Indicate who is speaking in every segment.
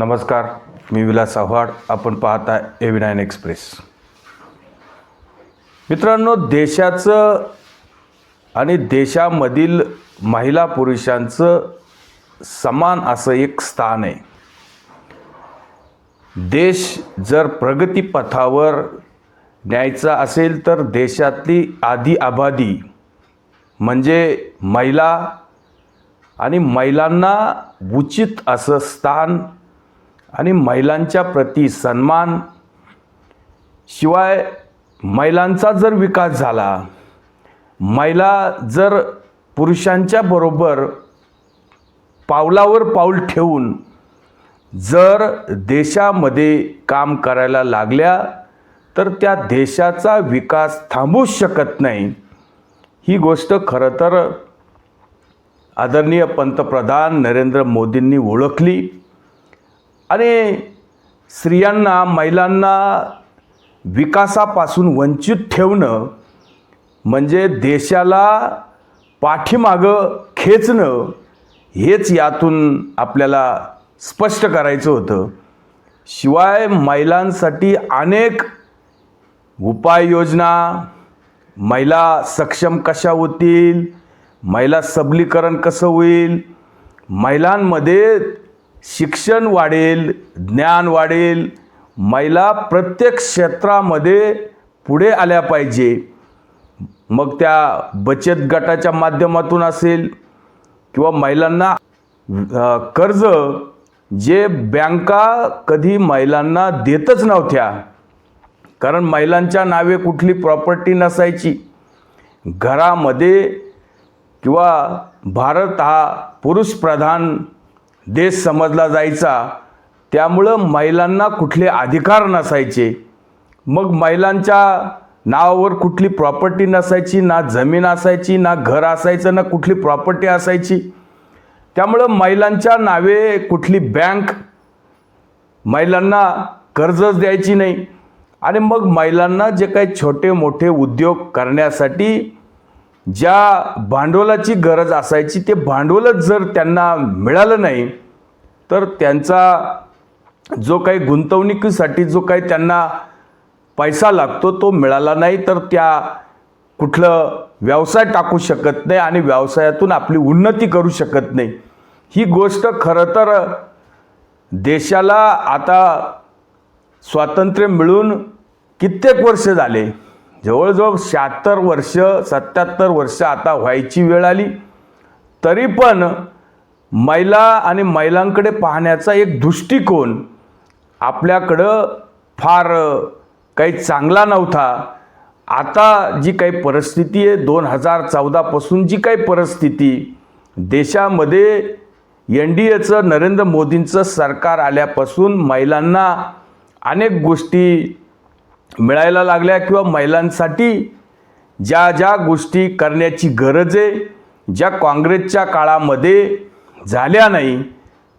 Speaker 1: नमस्कार मी विलास आव्हाड. आपण पाहता एव्ही नाईन एक्सप्रेस मित्रांनो देशाचं आणि देशामधील महिला पुरुषांचं समान असं एक स्थान आहे. देश जर प्रगतीपथावर न्यायचा असेल तर देशातली आधी आबादी म्हणजे महिला आणि महिलांना उचित असं स्थान आणि महिलांच्या प्रती सन्मान. शिवाय महिलांचा जर विकास झाला महिला जर पुरुषांच्या बरोबर पावलावर पाऊल ठेवून जर देशामध्ये काम करायला लागल्या तर त्या देशाचा विकास थांबूच शकत नाही. ही गोष्ट खरं तर आदरणीय पंतप्रधान नरेंद्र मोदींनी ओळखली. आणि स्त्रियांना महिलांना विकासापासून वंचित ठेवणं म्हणजे देशाला पाठीमागं खेचणं हेच यातून आपल्याला स्पष्ट करायचं होतं. शिवाय महिलांसाठी अनेक उपाययोजना महिला सक्षम कशा होतील महिला सबलीकरण कसं होईल महिलांमध्ये शिक्षण वाढेल ज्ञान वाढेल महिला प्रत्येक क्षेत्रामध्ये पुढे आल्या पाहिजे. मग त्या बचत गटाच्या माध्यमातून असेल किंवा महिलांना कर्ज जे बँका कधी महिलांना देतच नव्हत्या. कारण महिलांच्या नावे कुठली प्रॉपर्टी नसायची. घरामध्ये किंवा भारत हा पुरुषप्रधान देश समजला जायचा. त्यामुळं महिलांना कुठले अधिकार नसायचे. मग महिलांच्या नावावर कुठली प्रॉपर्टी नसायची ना जमीन असायची ना घर असायचं ना कुठली प्रॉपर्टी असायची. त्यामुळं महिलांच्या नावे कुठली बँक महिलांना कर्जच द्यायची नाही. आणि मग महिलांना जे काही छोटे मोठे उद्योग करण्यासाठी ज्या भांडवलाची गरज असायची ते भांडवलच जर त्यांना मिळालं नाही तर त्यांचा जो काही गुंतवणुकीसाठी जो काही त्यांना पैसा लागतो तो मिळाला नाही तर त्या कुठलं व्यवसाय टाकू शकत नाही आणि व्यवसायातून आपली उन्नती करू शकत नाही. ही गोष्ट खरं तर देशाला आता स्वातंत्र्य मिळून कित्येक वर्ष झाले. जवळजवळ शहात्तर वर्ष सत्याहत्तर वर्ष आता व्हायची वेळ आली. तरी पण महिला आणि महिलांकडे पाहण्याचा एक दृष्टिकोन आपल्याकडं फार काही चांगला नव्हता. आता जी काही परिस्थिती आहे दोन हजार चौदापासून जी काही परिस्थिती देशामध्ये एन डी एचं नरेंद्र मोदींचं सरकार आल्यापासून महिलांना अनेक गोष्टी मिळायला लागल्या किंवा महिलांसाठी ज्या ज्या गोष्टी करण्याची गरज आहे ज्या काँग्रेसच्या काळामध्ये झाल्या नाही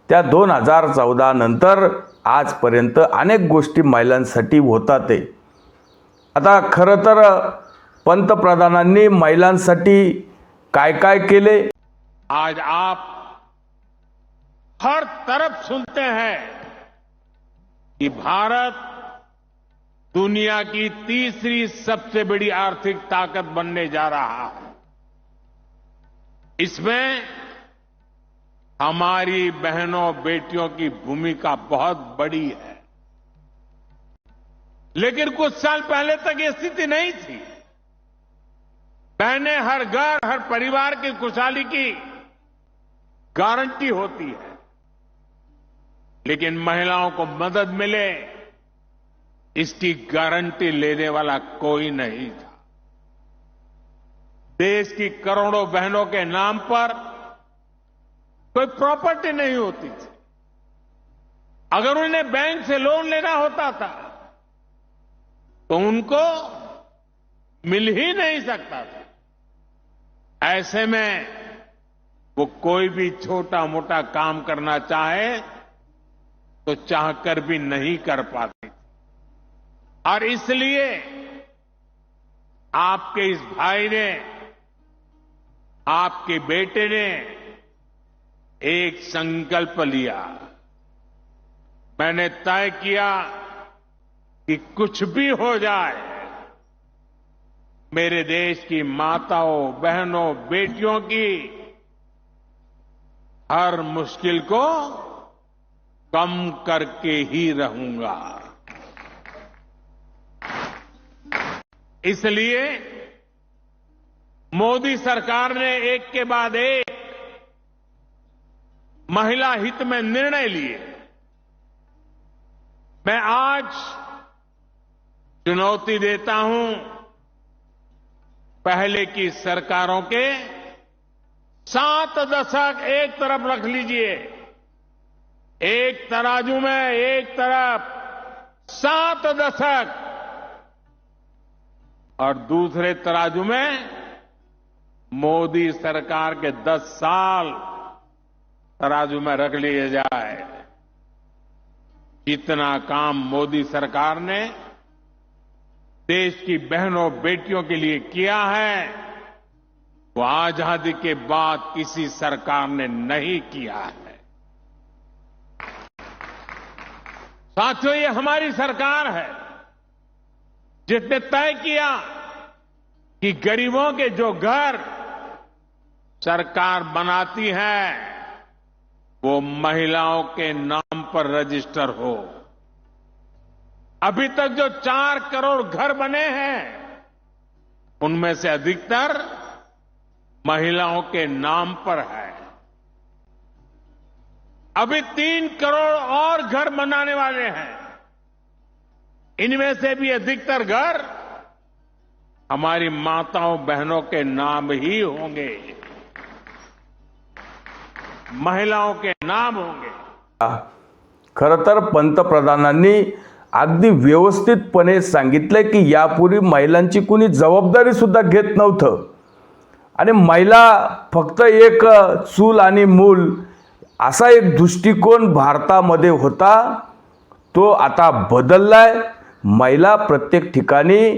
Speaker 1: त्या दोन हजार चौदा नंतर आजपर्यंत अनेक गोष्टी महिलांसाठी होतात आहे. आता खरं तर पंतप्रधानांनी महिलांसाठी काय काय केले?
Speaker 2: आज आप हर तरफ सुनते हैं कि भारत दुनिया की तीसरी सबसे बड़ी आर्थिक ताकत बनने जा रहा है। इसमें हमारी बहनों, बेटियों की भूमिका बहुत बड़ी है। लेकिन कुछ साल पहले तक ये स्थिति नहीं थी। बहनें हर घर, हर परिवार की खुशहाली की गारंटी होती है। लेकिन महिलाओं को मदद मिले। इसकी गारंटी लेने वाला कोई नहीं था। देश की करोड़ों बहनों के नाम पर कोई प्रॉपर्टी नहीं होती थी। अगर उन्हें बैंक से लोन लेना होता था तो उनको मिल ही नहीं सकता था। ऐसे में वो कोई भी छोटा मोटा काम करना चाहे तो चाहकर भी नहीं कर पाती। और इसलिए आपके इस भाई ने, आपके बेटे ने एक संकल्प लिया। मैंने तय किया कि कुछ भी हो जाए, मेरे देश की माताओं, बहनों, बेटियों की हर मुश्किल को कम करके ही रहूँगा। इसलिए मोदी सरकार ने एक के बाद एक महिला हित में निर्णय लिए। मैं आज चुनौती देता हूँ पहले की सरकारों के सात दशक एक तरफ़ रख लीजिए। एक तराजू में एक तरफ़ सात दशक और दूसरे तराजू में मोदी सरकार के दस साल तराजू में रख लिए जाए। जितना काम मोदी सरकार ने देश की बहनों बेटियों के लिए किया है, वो आज़ादी के बाद किसी सरकार ने नहीं किया है। साथियों, ये हमारी सरकार है। जिसने तय किया कि गरीबों के जो घर सरकार बनाती है, वो महिलाओं के नाम पर रजिस्टर हो। अभी तक जो चार करोड़ घर बने हैं, उनमें से अधिकतर महिलाओं के नाम पर है। अभी तीन करोड़ और घर बनाने वाले हैं। इनमें से भी अधिकतर घर हमारी माताओं बहनों के नाम ही होंगे। महिलाओं के नाम होंगे।
Speaker 1: खरं तर पंतप्रधानांनी अगदी व्यवस्थितपणे सांगितलंय की यापूर्वी महिलांची कुणी जबाबदारी सुद्धा घेत नव्हतं. आणि महिला फक्त एक चूल आणि मूल असा एक दृष्टिकोन भारतामध्ये होता तो आता बदललाय. महिला प्रत्येक ठिकाणी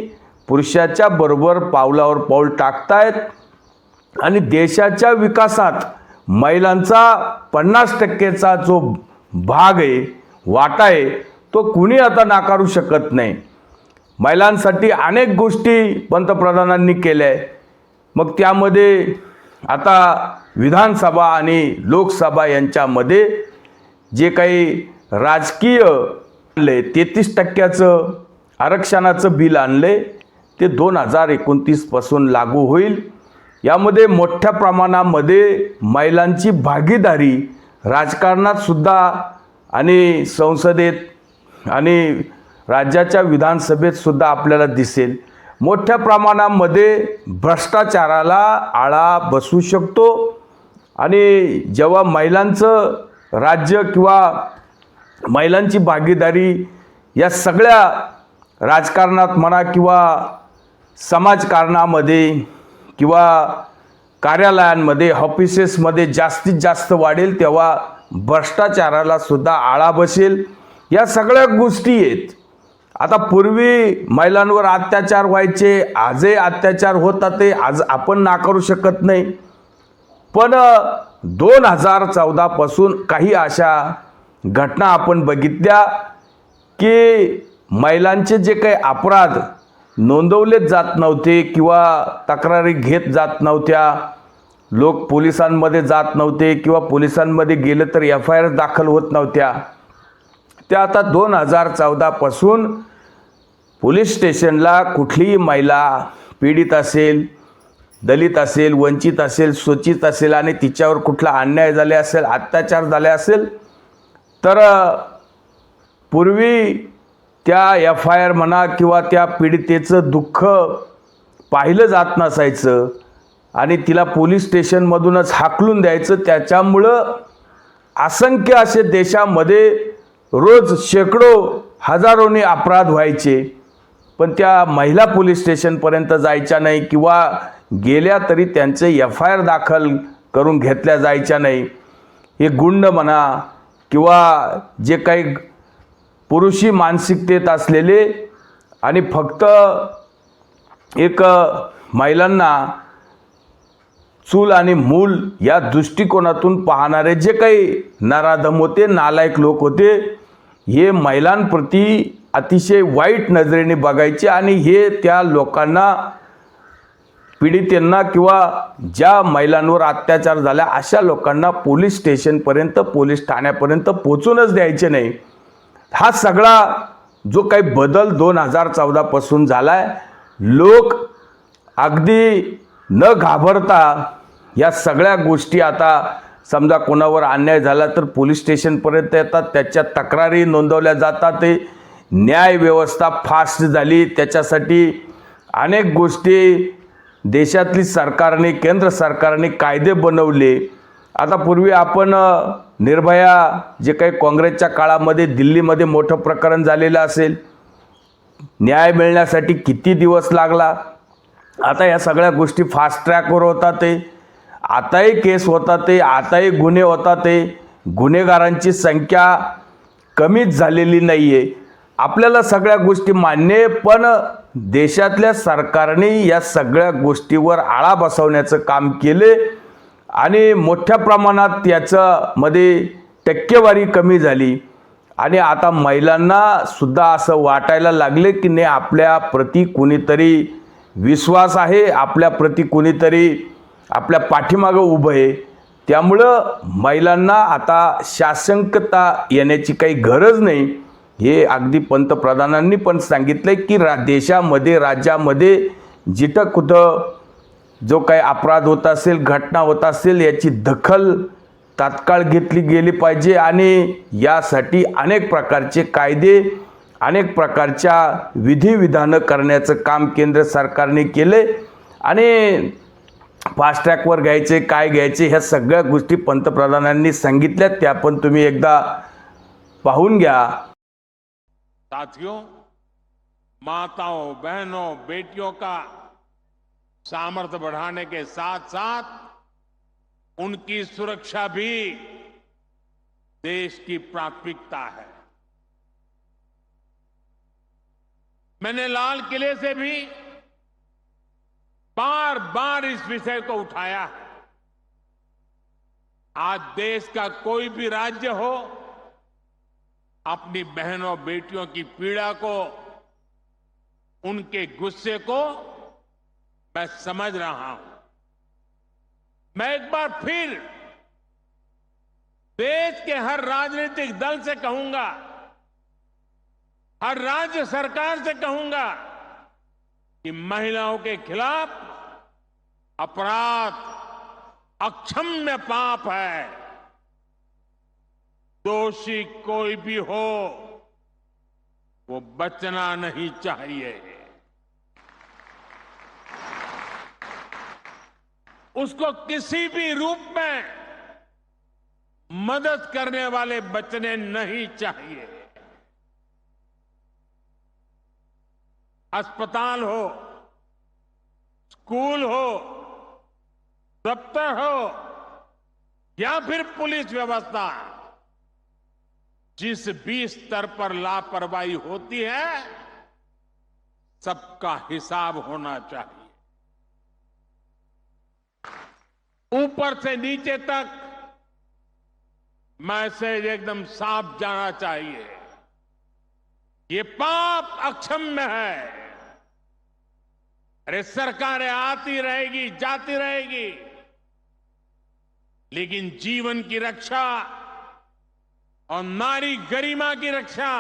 Speaker 1: पुरुषाच्या बरोबर पावलावर पाऊल टाकतायत आणि देशाच्या विकासात महिलांचा पन्नास टक्केचा जो भाग आहे वाटा आहे तो कुणी आता नाकारू शकत नाही. महिलांसाठी अनेक गोष्टी पंतप्रधानांनी केल्या आहे मग त्यामध्ये आता विधानसभा आणि लोकसभा यांच्यामध्ये जे काही राजकीय आणले तेहतीस टक्क्याचं आरक्षणाचं बिल आणले ते दोन हजार एकोणतीसपासून लागू होईल. यामध्ये मोठ्या प्रमाणामध्ये महिलांची भागीदारी राजकारणात सुद्धा आणि संसदेत आणि राज्याच्या विधानसभेत सुद्धा आपल्याला दिसेल. मोठ्या प्रमाणामध्ये भ्रष्टाचाराला आळा बसू शकतो. आणि जेव्हा महिलांचं राज्य किंवा महिलांची भागीदारी या सगळ्या राजकारणात म्हणा किंवा समाजकारणामध्ये किंवा कार्यालयांमध्ये ऑफिसेसमध्ये जास्तीत जास्त वाढेल तेव्हा भ्रष्टाचाराला सुद्धा आळा बसेल. या सगळ्या गोष्टी आहेत. आता पूर्वी महिलांवर अत्याचार व्हायचे आजही अत्याचार होतात ते आज आपण नाकारू शकत नाही. पण दोन हजार चौदापासून काही अशा घटना आपण बघितल्या की महिलांचे जे काही अपराध नोंदवलेच जात नव्हते किंवा तक्रारी घेत जात नव्हत्या लोक पोलिसांमध्ये जात नव्हते किंवा पोलिसांमध्ये गेलं तर एफ आय आर दाखल होत नव्हत्या. त्या आता दोन हजार चौदापासून पोलीस स्टेशनला कुठलीही महिला पीडित असेल दलित असेल वंचित असेल शोचित असेल आणि तिच्यावर कुठला अन्याय झाले असेल अत्याचार झाले असेल तर पूर्वी त्या एफ आय आर म्हणा किंवा त्या पीडितेचं दुःख पाहिलं जात नसायचं आणि तिला पोलीस स्टेशनमधूनच हाकलून द्यायचं त्याच्यामुळं असंख्य असे देशामध्ये रोज शेकडो हजारोनी अपराध व्हायचे. पण त्या महिला पोलीस स्टेशनपर्यंत जायच्या नाही किंवा गेल्या तरी त्यांचे एफ आय आर दाखल करून घेतल्या जायच्या नाही. हे गुंड म्हणा किंवा जे काही पुरुषी मानसिकतेत असलेले आणि फक्त एक महिलांना चूल आणि मूल या दृष्टिकोनातून पाहणारे जे काही नराधम होते नालायक लोक होते हे महिलांप्रती अतिशय वाईट नजरेने बघायचे आणि हे त्या लोकांना पीडितेंना किंवा ज्या महिलांवर अत्याचार झाला अशा लोकांना पोलीस स्टेशनपर्यंत पोलीस ठाण्यापर्यंत पोचूनच द्यायचे नाही. हा सगळा जो काही बदल दोन हजार चौदापासून झाला आहे लोक अगदी न घाबरता या सगळ्या गोष्टी आता समजा कोणावर अन्याय झाला तर पोलीस स्टेशनपर्यंत येतात त्याच्या तक्रारी नोंदवल्या जातात ते न्याय व्यवस्था फास्ट झाली त्याच्यासाठी अनेक गोष्टी देशातली सरकारने केंद्र सरकारने कायदे बनवले. आता पूर्वी आपण निर्भया जे काही काँग्रेसच्या काळामध्ये दिल्लीमध्ये मोठं प्रकरण झालेलं असेल न्याय मिळण्यासाठी किती दिवस लागला? आता या सगळ्या गोष्टी फास्ट ट्रॅकवर होतात ते आताही केस होतात ते आताही गुन्हे होतात ते गुन्हेगारांची संख्या कमीच झालेली नाही आहे आपल्याला सगळ्या गोष्टी मान्य आहे पण देशातल्या सरकारने या सगळ्या गोष्टीवर आळा बसवण्याचं काम केले आणि मोठ्या प्रमाणात याच्यामध्ये टक्केवारी कमी झाली. आणि आता महिलांना सुद्धा असं वाटायला लागले की नाही आपल्या प्रती कोणीतरी विश्वास आहे आपल्या प्रती कोणीतरी आपल्या पाठीमागं उभं आहे. त्यामुळं महिलांना आता शासंकता येण्याची काही गरज नाही. हे अगदी पंतप्रधानांनी पण सांगितलं की रा देशामध्ये राज्यामध्ये जिथं कुठं जो काही अपराध होत असेल घटना होत असेल याची दखल तात्काळ घेतली गेली पाहिजे आणि यासाठी अनेक प्रकारचे कायदे अनेक प्रकारच्या विधिविधानं करण्याचं काम केंद्र सरकारने केले आणि फास्ट ट्रॅकवर घ्यायचे काय घ्यायचे ह्या सगळ्या गोष्टी पंतप्रधानांनी सांगितल्या त्या पण तुम्ही एकदा पाहून घ्या.
Speaker 2: साथियों, माताओं, बहनों, बेटियों का सामर्थ्य बढ़ाने के साथ साथ उनकी सुरक्षा भी देश की प्राथमिकता है। मैंने लाल किले से भी बार बार इस विषय को उठाया है। आज देश का कोई भी राज्य हो अपनी बहनों बेटियों की पीड़ा को, उनके गुस्से को मैं समझ रहा हूँ। मैं एक बार फिर देश के हर राजनीतिक दल से कहूँगा, हर राज्य सरकार से कहूँगा कि महिलाओं के खिलाफ अपराध अक्षम्य पाप है। दोषी कोई भी हो, वो बचना नहीं चाहिए। उसको किसी भी रूप में मदद करने वाले बचने नहीं चाहिए। अस्पताल हो, स्कूल हो, दफ्तर हो, या फिर पुलिस व्यवस्था। जिस भी स्तर पर लापरवाही होती है, सबका हिसाब होना चाहिए। ऊपर से नीचे तक मैसेज एकदम साफ़ जाना चाहिए। ये पाप अक्षम्य है। अरे सरकारें आती रहेगी, जाती रहेगी। लेकिन जीवन की रक्षा और नारी गरिमा की रक्षा।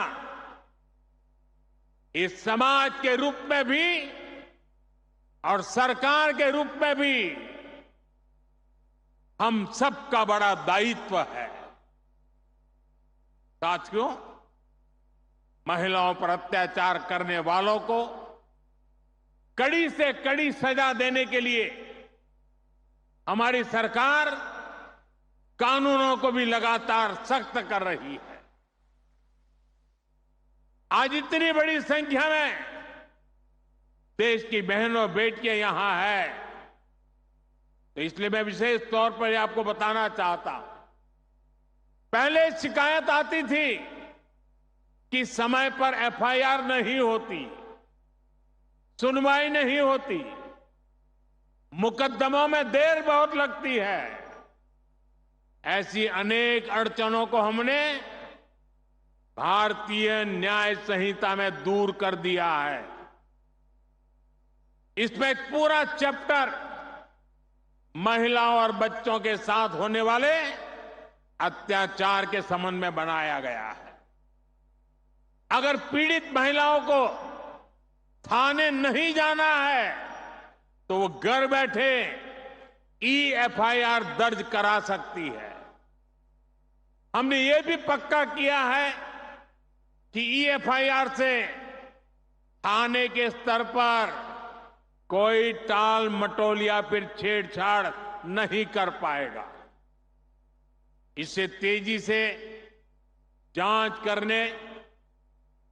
Speaker 2: इस समाज के रूप में भी और सरकार के रूप में भी हम सबका बड़ा दायित्व है। साथियों, महिलाओं पर अत्याचार करने वालों को कड़ी से कड़ी सजा देने के लिए हमारी सरकार कानूनों को भी लगातार सख्त कर रही है। आज इतनी बड़ी संख्या में देश की बहनों, बेटियाँ यहाँ है। तो इसलिए मैं विशेष तौर पर आपको बताना चाहता हूँ। पहले शिकायत आती थी कि समय पर एफआईआर नहीं होती, सुनवाई नहीं होती, मुकदमों में देर बहुत लगती है। ऐसी अनेक अड़चनों को हमने भारतीय न्याय संहिता में दूर कर दिया है। इसमें एक पूरा चैप्टर महिलाओं और बच्चों के साथ होने वाले अत्याचार के संबंध में बनाया गया है। अगर पीड़ित महिलाओं को थाने नहीं जाना है तो वो घर बैठे ई एफआईआर दर्ज करा सकती है। हमने ये भी पक्का किया है कि ई एफआईआर से थाने के स्तर पर कोई टाल मटोल या फिर छेड़छाड़ नहीं कर पाएगा। इससे तेज़ी से जाँच करने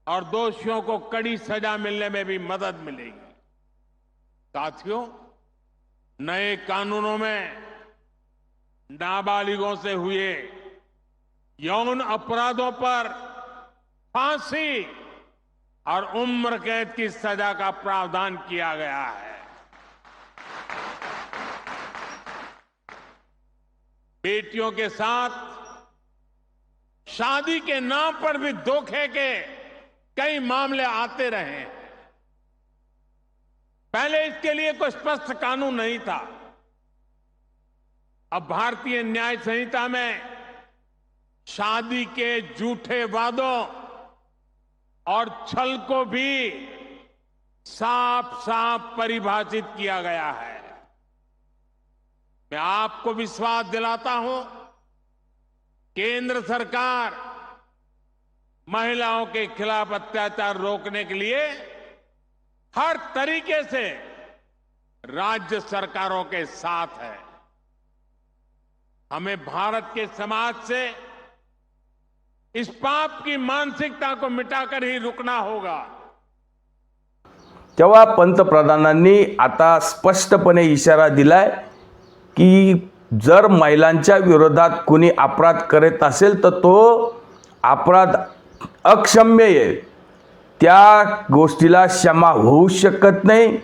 Speaker 2: और दोषियों को कड़ी सजा मिलने में भी मदद मिलेगी। साथियों, नए कानूनों में नाबालिगों से हुए यौन अपराधों पर फांसी और उम्र कैद की सजा का प्रावधान किया गया है। बेटियों के साथ, शादी के नाम पर भी धोखे के कई मामले आते रहे पहले इसके लिए कोई स्पष्ट कानून नहीं था। अब भारतीय न्याय संहिता में शादी के झूठे वादों और छल को भी साफ़ साफ़ परिभाषित किया गया है। मैं आपको विश्वास दिलाता हूँ, केंद्र सरकार महिलाओं के खिलाफ अत्याचार रोकने के लिए हर तरीके से राज्य सरकारों के साथ है। हमें भारत के समाज से इस पाप की मानसिकता को मिटाकर ही रुकना होगा।
Speaker 1: तेव्हा पंतप्रधानांनी आता स्पष्टपणे इशारा दिलाय की जर महिलांच्या विरोधात कुणी अपराध करत असेल तर तो अपराध अक्षम्य आहे. त्या गोष्टीला क्षमा होऊ शकत नाही.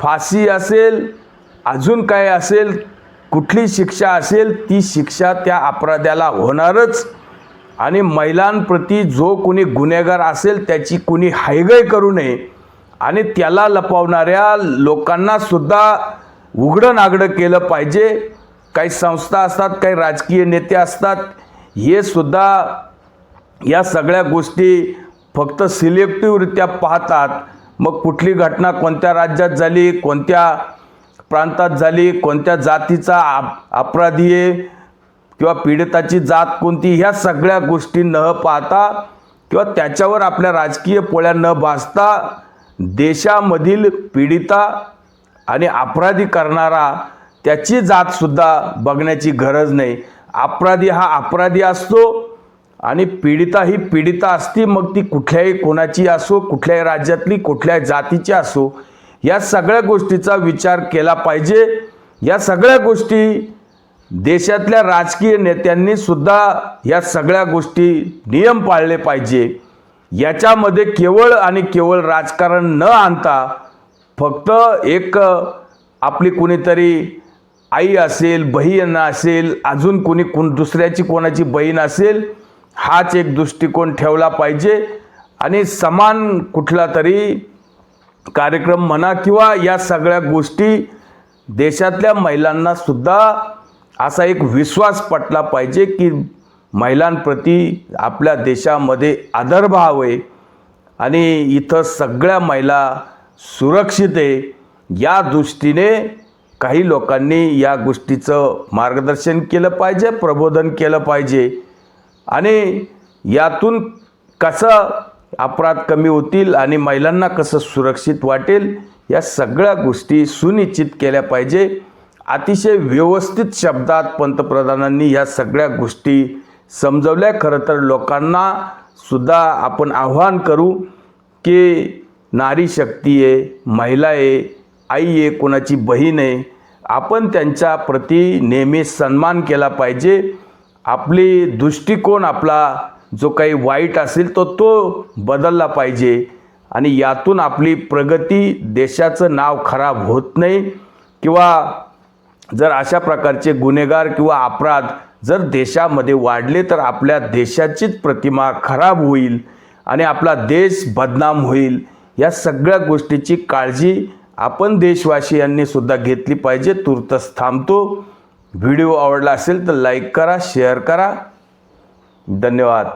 Speaker 1: फाशी असेल अजून काय असेल कुठली शिक्षा असेल ती शिक्षा त्या अपराध्याला होणारच. आणि महिलांप्रती जो कोणी गुन्हेगार असेल त्याची कुणी हायगय करू नये. आणि त्याला लपवणाऱ्या लोकांनासुद्धा उघडं नागडं केलं पाहिजे. काही संस्था असतात काही राजकीय नेते असतात. हे सुद्धा या सगळ्या गोष्टी फक्त सिलेक्टिव्हरित्या पाहतात. मग कुठली घटना कोणत्या राज्यात झाली कोणत्या प्रांतात झाली कोणत्या जातीचा आप अपराधी आहे किंवा पीडिताची जात कोणती ह्या सगळ्या गोष्टी न पाहता किंवा त्याच्यावर आपल्या राजकीय पोळ्या न भासता देशामधील पीडिता आणि अपराधी करणारा त्याची जातसुद्धा बघण्याची गरज नाही. अपराधी हा अपराधी असतो आणि पीडिता ही पीडिता असती मग ती कुठल्याही कोणाची असो कुठल्याही राज्यातली कुठल्याही जातीची असो या सगळ्या गोष्टीचा विचार केला पाहिजे. या सगळ्या गोष्टी देशातल्या राजकीय नेत्यांनी सुद्धा या सगळ्या गोष्टी नियम पाळले पाहिजे. याच्यामध्ये केवळ आणि केवळ राजकारण न आणता फक्त एक आपली कुणीतरी आई असेल बहीण असेल अजून कोणी कोण दुसऱ्याची कोणाची बहीण असेल हाच एक दृष्टिकोन ठेवला पाहिजे. आणि समान कुठला तरी कार्यक्रम म्हणा किंवा या सगळ्या गोष्टी देशातल्या महिलांना सुद्धा असा एक विश्वास पटला पाहिजे की महिलांप्रती आपल्या देशामध्ये आदर व्हावे आणि इथं सगळ्या महिला सुरक्षित आहे. या दृष्टीने काही लोकांनी या गोष्टीचं मार्गदर्शन केलं पाहिजे प्रबोधन केलं पाहिजे. आणि यातून कसं अपराध कमी होतील आणि महिलांना कसं सुरक्षित वाटेल या सगळ्या गोष्टी सुनिश्चित केल्या पाहिजे. अतिशय व्यवस्थित शब्दात पंतप्रधानांनी या सगळ्या गोष्टी समजवल्या. खरं तर लोकांना सुद्धा आपण आव्हान करू की नारी शक्ती आहे महिला आहे आई आहे कोणाची बहीण आहे आपण त्यांच्या प्रती नेहमी सन्मान केला पाहिजे. आपली दृष्टिकोन आपला जो काही वाईट असेल तो तो बदलला पाहिजे आणि यातून आपली प्रगती देशाचं नाव खराब होत नाही किंवा जर अशा प्रकारचे गुन्हेगार किंवा अपराध जर देशामध्ये वाढले तर आपल्या देशाचीच प्रतिमा खराब होईल आणि आपला देश बदनाम होईल. या सगळ्या गोष्टीची काळजी आपण देशवासियांनी सुद्धा घेतली पाहिजे. तुर्तच थांबतो. व्हिडिओ आवडला असेल तर लाईक करा शेअर करा. धन्यवाद.